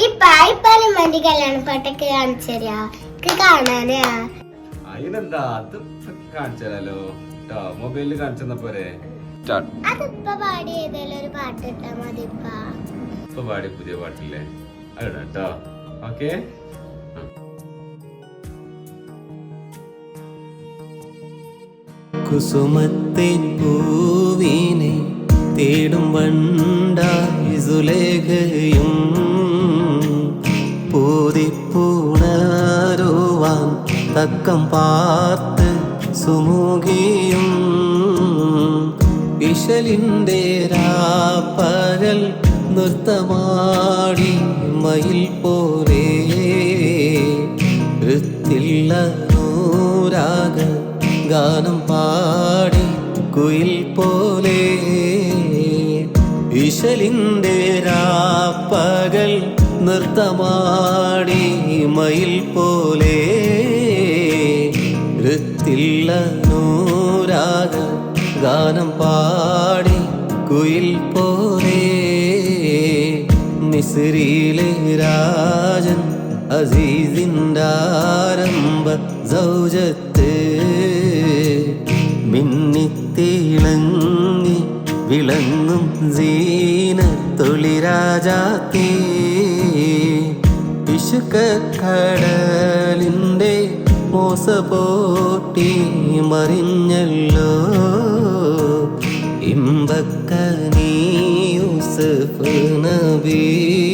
ഈ പായ്പാലിമന്റെ കല്യാണ പാട്ടൊക്കെ കാണിച്ചരാ കാണാനാ. അതിനെന്താ? അത് കാണിച്ചാലോ കേട്ടോ മൊബൈലിൽ കാണിച്ചെന്ന പോരെ. സ്റ്റാർട്ട് അതിപ്പ പാടി ഏതെങ്കിലും ഒരു പാട്ട് ഇട്ടാ മതി ഇപ്പാ. ഇപ്പൊ പാടി പുതിയ പാട്ടില്ലേ? അതിടാ കേട്ടോ ഓക്കെ? കുസുമത്തിൻ പൂവിനെ തേടും വണ്ടായി സുലേഖയും തക്കം പാർത്ത് സുമുഖിയും ഇശലിന്റെ രാപ്പകൽ നൃത്തമാടി മയിൽ പോലെ ഋത്തില്ല നൂരാഗ ഗാനം പാടി കുയിൽ പോലെ ഇശലിന്റെ രാപ്പകൽ നൃത്തമാടി മയിൽ പോലെ വൃത്തില്ല നൂരാഗ ഗാനം പാടി കുയിൽ പോലെ മിസ്രിയിലെ രാജൻ അസീസിന്റെ ആരംഭ സൗജത്ത് മിന്നിത്തിളങ്ങി വിളങ്ങും ജീന തൊളിരാജാത്തേ ഇശുക്കടലിന്റെ മോസപോട്ടി മറിഞ്ഞല്ലോ. ഇമ്പക്കനീ യൂസഫ് നബി.